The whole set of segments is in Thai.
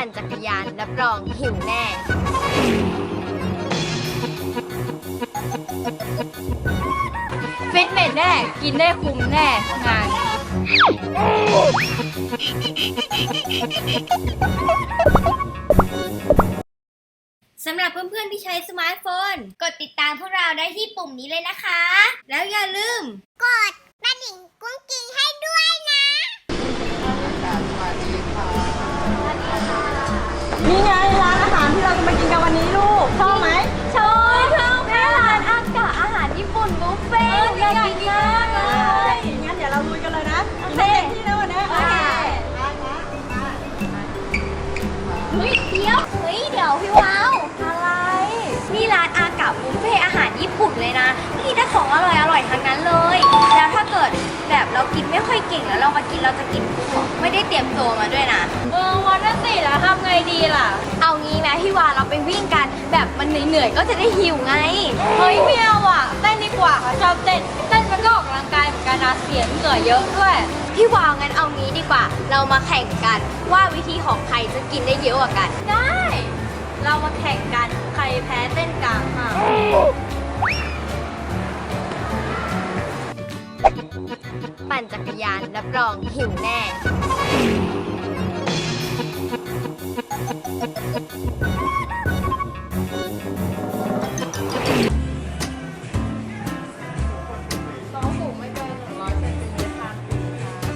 ปั่นจักรยานรับรองหิวแน่ฟิตเนสแน่ กินได้คุ้มแน่ งาน สำหรับเพื่อนๆที่ใช้สมาร์ทโฟน กดติดตามพวกเราได้ที่ปุ่มนี้เลยนะคะ แล้วอย่าลืม กดกระดิ่งกุ้งกิ้งให้ด้วยนะ พี่วาวอะไร นี่ร้านอากาบุฟเฟ่อาหารญี่ปุ่นเลยนะนี่ได้ของอร่อยอร่อยทั้งนั้นเลย แล้วถ้าเกิดแบบเรากินไม่ค่อยเก่งแล้วเรามากินเราจะกินของไม่ได้เตรียมตัวมาด้วยนะ เออวันนั้นสิแล้วทำไงดีล่ะ เอางี้ไหมพี่วาเราไปวิ่งกัน แบบมันเหนื่อยๆก็จะได้หิวไง เฮ้ยไม่เอาอะเต้นดีกว่าค่ะชอบเต้นเต้นมันก็ออกกำลังกายเหมือนกันนะเสียเหงื่อเยอะด้วยพี่วาวงั้นเอางี้ดีกว่า เรามาแข่งกันว่าวิธีของใครจะกินได้เยอะกว่ากัน ได้ เรามาแข่งกันใครแพ้เต้นกลางค่ะ ปั่นจักรยานรับรองหิวแน่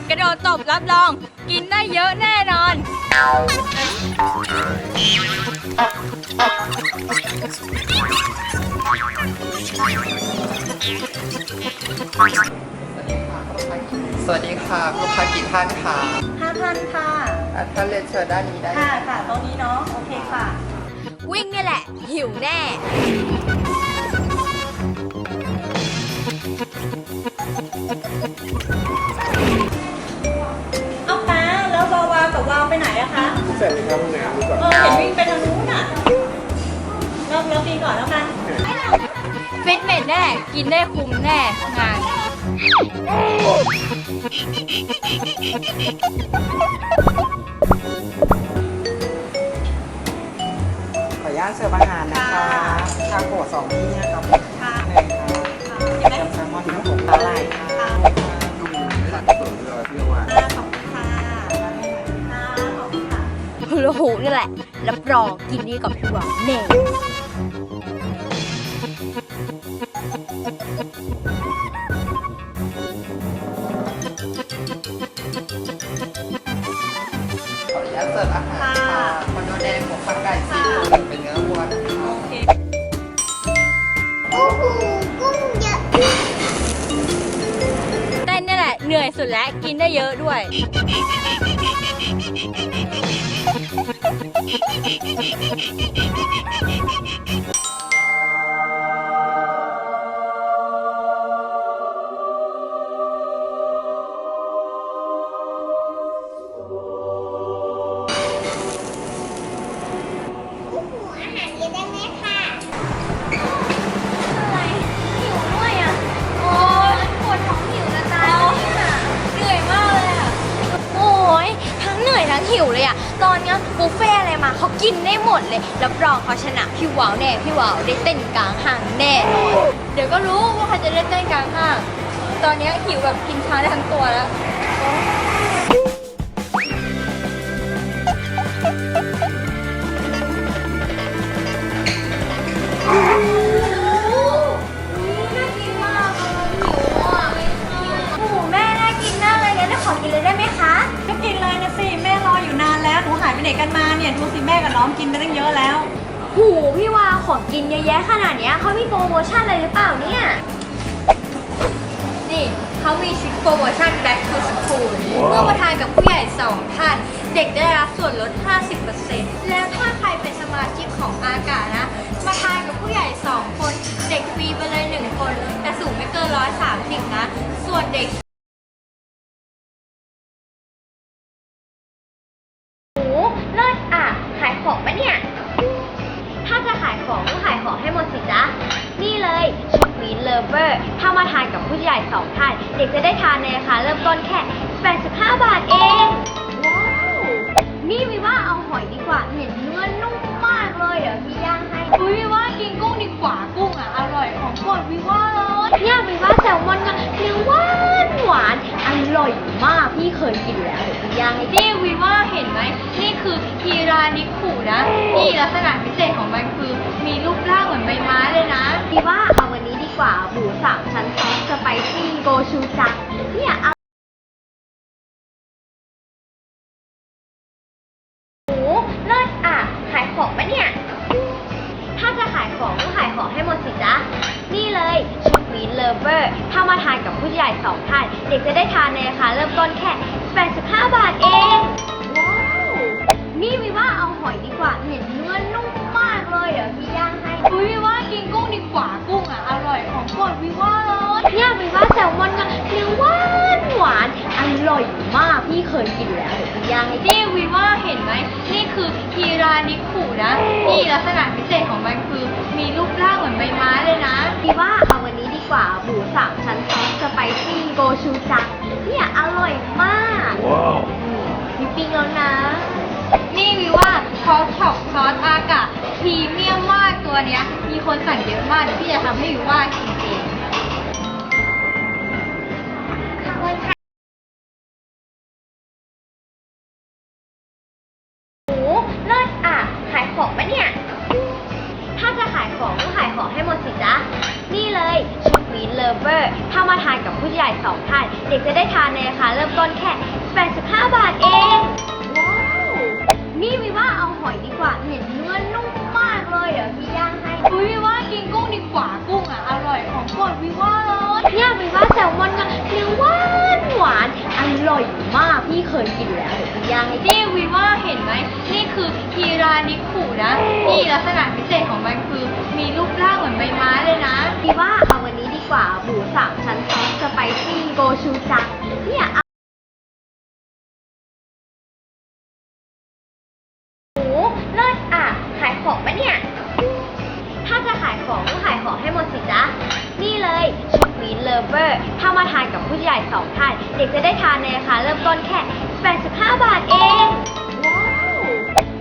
กระโดดตบรับรอง กินได้เยอะแน่นอน สวัสดีค่ะลูกค้ากี่ท่านค่ะห้าพันค่ะอะท่านเรียนเชิญด้านนี้ได้ค่ะค่ะตรงนี้เนาะ โอเคค่ะ วิ่งเนี่ยแหละ หิวแน่ เอาป้าแล้ววาวากับวาวไปไหนอะคะ เสร็จเลยครับห้องน้ำดีกว่าเออ เห็นวิ่งไปทางนู้น อะเราเรากินก่อนแล้วกันฟิตเนสแน่ กินได้คุ้มแน่งาน ขออนุญาตเสิร์ฟอาหารนะคะชาโกะสองที่นะครับค่ะหนึ่งครับกับแซลมอนทั้งหกปลาไหลค่ะดูหลักสูตรเลยพี่ว่าค่ะขอบคุณค่ะค่ะขอบคุณค่ะโอ้โหนี่แหละรับรองกินดีกับพี่วาวแน่ ร์ฟอาหารค่ะคอนโดแดงหมกผักไก่ซีฟู้ดเป็นเนื้อวัวนะคะโอเคเต้นนี่แหละเหนื่อยสุดแล้วกินได้เยอะด้วยอะ เขากินได้หมดเลยรับรองเขาชนะพี่วาวแน่พี่วาวได้เต้นกลางห้างแน่นอนเดี๋ยวก็รู้ว่าใครจะได้เต้นกลางห้าง ตอนนี้หิวแบบกินชาได้ทั้งตัวแล้วน่า ดูสิแม่กับน้องกินไปตั้งเยอะแล้ว หูพี่วาของกินเยอะแยะขนาดเนี้ยเขามีโปรโมชั่นอะไรหรือเปล่าเนี่ย นี่เขามีชุดโปรโมชั่น Back to School เมื่อมาทานกับผู้ใหญ่ 2 ท่าน เด็กได้รับส่วนลด 50%แล้วถ้าใครเป็นสมาชิกของอากาศนะ มาทานกับผู้ใหญ่ 2 คน เด็กฟรีไปเลย 1 คน แต่สูงไม่เกิน 130 นะ ส่วนเด็ก ปะเนี่ย ถ้าจะขายของก็ขายของให้หมดสิจ๊ะ นี่เลยชุดวีนเลเวอร์ ถ้ามาทานกับผู้ใหญ่สองท่าน เด็กจะได้ทานในราคาเริ่มต้นแค่ กินแล้วเดี๋ยวพี่ย่างให้กินนี่วิว่าเห็นไหมนี่คือฮีรานิคุนะ นี่ลักษณะพิเศษของมันคือ มีรูปร่างเหมือนใบไม้เลยนะพี่ว่าเอาวันนี้ดีกว่าหมูสามชั้นซอสสไปซี่โกชูจังเนี่ยเอาหมูเลิศอะ ขายของปะเนี่ย ถ้าจะขายของก็ขายของให้หมดสิจ๊ะ นี่เลยชุดวีนเลเวอร์ ถ้ามาทานกับผู้ใหญ่สองท่าน เด็กจะได้ทานในราคาเริ่มต้นแค่ 85 บาทเอง ว้าว นี่วิว่าเอาหอยดีกว่าเห็นเนื้อนุ่มมากเลยเดี๋ยวพี่ย่างให้อุ้ยวิว่ากินกุ้งดีกว่ากุ้งอะอร่อยของโปรดวิว่าเลยเนี่ยวิว่าแซลมอนก็เนื้อหวานหวานอร่อยมากพี่เคยกินแล้วเดี๋ยวพี่ย่างให้กินนี่วิว่าเห็นไหมนี่คือฮีรานิคุนะ นี่ลักษณะพิเศษของมันคือมีรูปร่างเหมือนใบไม้เลยนะพี่ว่าเอาวันนี้ดีกว่าหมูสามชั้นซอสสไปซี่โกชูจัง แล้วนะ นี่วิว่าคอสช็อปซอสอากาพรีเมียมมากตัวเนี้ย มีคนสั่งเยอะมากเดี๋ยวพี่จะทำให้วิว่ากินเองหมูเลิศอะ ขายของปะเนี่ย ถ้าจะขายของก็ขายของให้หมดสิจ๊ะ นี่เลยชุดวีนเลเวอร์ ถ้ามาทานกับผู้ใหญ่สองท่าน เด็กจะได้ทานในราคาเริ่มต้นแค่ 85 บาทเอง นี่วิว่าเอาหอยดีกว่าเห็นเนื้อนุ่มมากเลยเดี๋ยวพี่ย่างให้อุ้ยวิว่ากินกุ้งดีกว่ากุ้งอะอร่อยของโปรดวิว่าเลยเนี่ยวิว่าแซลมอนก็เนื้อหวานหวานอร่อยมากพี่เคยกินแล้วเดี๋ยวพี่ย่างให้กินนี่วิว่าเห็นไหมนี่คือฮีรานิคุนะ นี่ลักษณะพิเศษของมันคือมีรูปร่างเหมือนใบไม้เลยนะพี่ว่าเอาวันนี้ดีกว่าหมูสามชั้นซอสสไปซี่โกชูจังเนี่ยเอ ญ่สองท่านเด็กจะได้ทานในราคาเริ่มต้นแค่ 85 บาทเอง ว้าว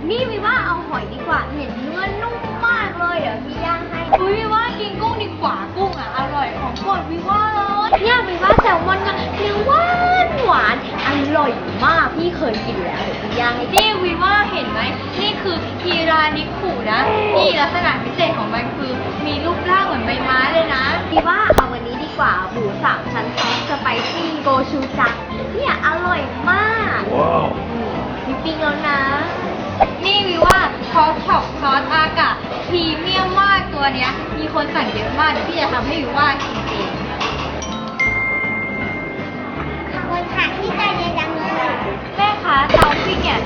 นี่วิว่าเอาหอยดีกว่าเห็นเนื้อนุ่มมากเลยเดี๋ยวพี่ย่างให้อุ้ยวิว่ากินกุ้งดีกว่ากุ้งอะอร่อยของโปรดวิว่าเลยเนี่ยวิว่าแซลมอนก็เนื้อหวานหวานอร่อยมากพี่เคยกินแล้วเดี๋ยวพี่ย่างให้กินนี่วิว่าเห็นไหมนี่คือฮีรานิคุนะนี่ลักษณะพิเศษของมันคือ มีรูปร่างเหมือนใบไม้เลยนะพี่ว่าเอาวันนี้ดีก ว่า หมูสามชั้นซอสสไปซี่โกชูจัง เนี่ยอร่อยมากว้าวมีปิ้งแล้วนะ นี่วิว่าซอสช็อกซอสอากะพรีเมียมมากตัวเนี้ย มีคนสั่งเยอะมากเดี๋ยวพี่จะทำให้วิว่าจรินเงขอบคุณค่ะที่ใจเย็นจังเลยแม่คะเตาปิ้เนี่ย